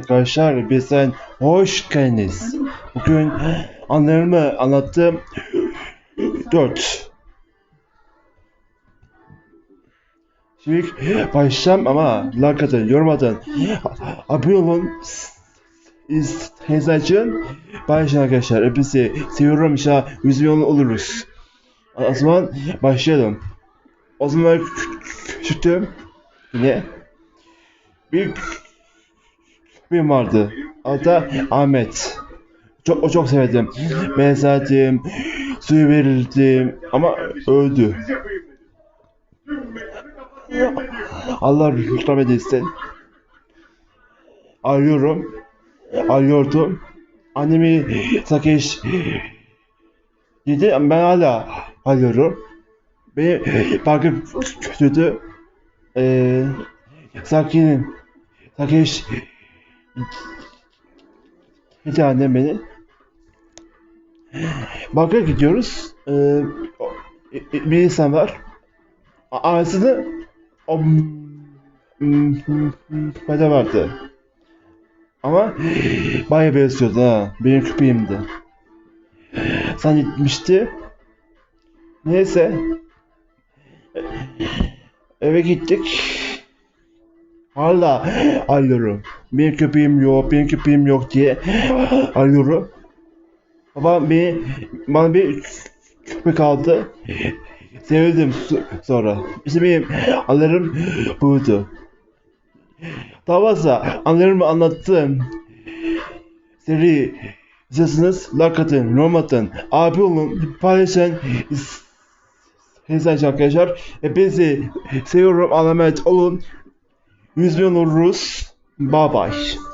arkadaşlar bizden hoş geldiniz. Bugün anılarımı anlattım. 4. Şimdi başlayacağım ama like atın, yorum atın. Abone olun. İçin başlayalım arkadaşlar. Hepinizi seviyorum inşallah 100 milyon oluruz. O zaman başlayalım. O zaman küçülttüm. Yine bir bir vardı. Adı Ahmet. Çok, o çok sevdim. Besledim, suyu verirdim ama öldü. Allah rahmet eylesin. Arıyorum. Arıyordum. Annemi sakeş yedi ama ben hala arıyorum. Beni farkı kötüydü. Ee, sakinim. Sakeş yedi annem beni. Banka gidiyoruz. Ee, o- bir insan var. Ailesinde o fayda vardı. Ama bayağı benziyordu ha. Benim köpeğimdi. Sen gitmişti. Neyse. Eve gittik. Hala arıyorum. Benim köpeğim yok, benim köpeğim yok diye arıyorum. Babam bir, bana bir köpek aldı. Sevdim so- sonra. İşte benim anılarım buydu. Daha fazla anılarımı anlattım. Seri izliyorsanız like atın, abi olun, paylaşın. Hepinize arkadaşlar. Hepinizi seviyorum. Alamet olun. 100 milyon oluruz. Bye bye.